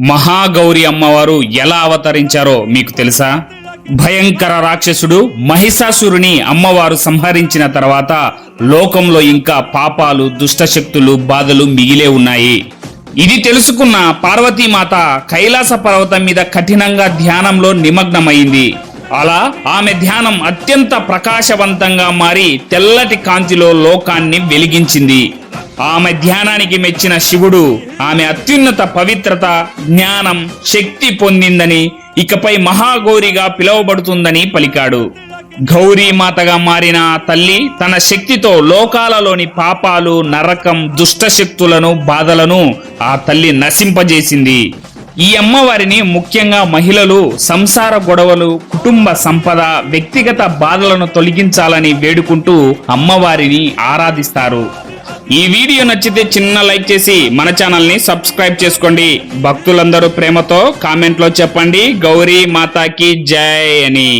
మహాగౌరి అమ్మవారు ఎలా అవతరించారో మీకు తెలుసా? భయంకర రాక్షసుడు మహిషాసురుని అమ్మవారు సంహరించిన తర్వాత లోకంలో ఇంకా పాపాలు దుష్టశక్తులు బాధలు మిగిలే ఉన్నాయి. ఇది తెలుసుకున్న పార్వతీమాత కైలాస పర్వతం మీద కఠినంగా ధ్యానంలో నిమగ్నమైంది. అలా ఆమె ధ్యానం అత్యంత ప్రకాశవంతంగా మారి తెల్లటి కాంతిలో లోకాన్ని వెలిగించింది. ఆమె ధ్యానానికి మెచ్చిన శివుడు ఆమె అత్యున్నత పవిత్రత జ్ఞానం శక్తి పొందిందని ఇకపై మహాగౌరిగా పిలువబడుతుందని పలికాడు. గౌరీ మాతగా మారిన ఆ తల్లి తన శక్తితో లోకాలలోని పాపాలు నరకం దుష్టశక్తులను బాధలను ఆ తల్లి నశింపజేసింది. ఈ అమ్మవారిని ముఖ్యంగా మహిళలు సంసార గొడవలు కుటుంబ సంపద వ్యక్తిగత బాధలను తొలగించాలని వేడుకుంటూ అమ్మవారిని ఆరాధిస్తారు. ఈ వీడియో నచ్చితే చిన్న లైక్ చేసి మన ఛానల్ని సబ్స్క్రైబ్ చేసుకోండి. భక్తులందరూ ప్రేమతో కామెంట్లో చెప్పండి. గౌరీ మాతాకి జై అని.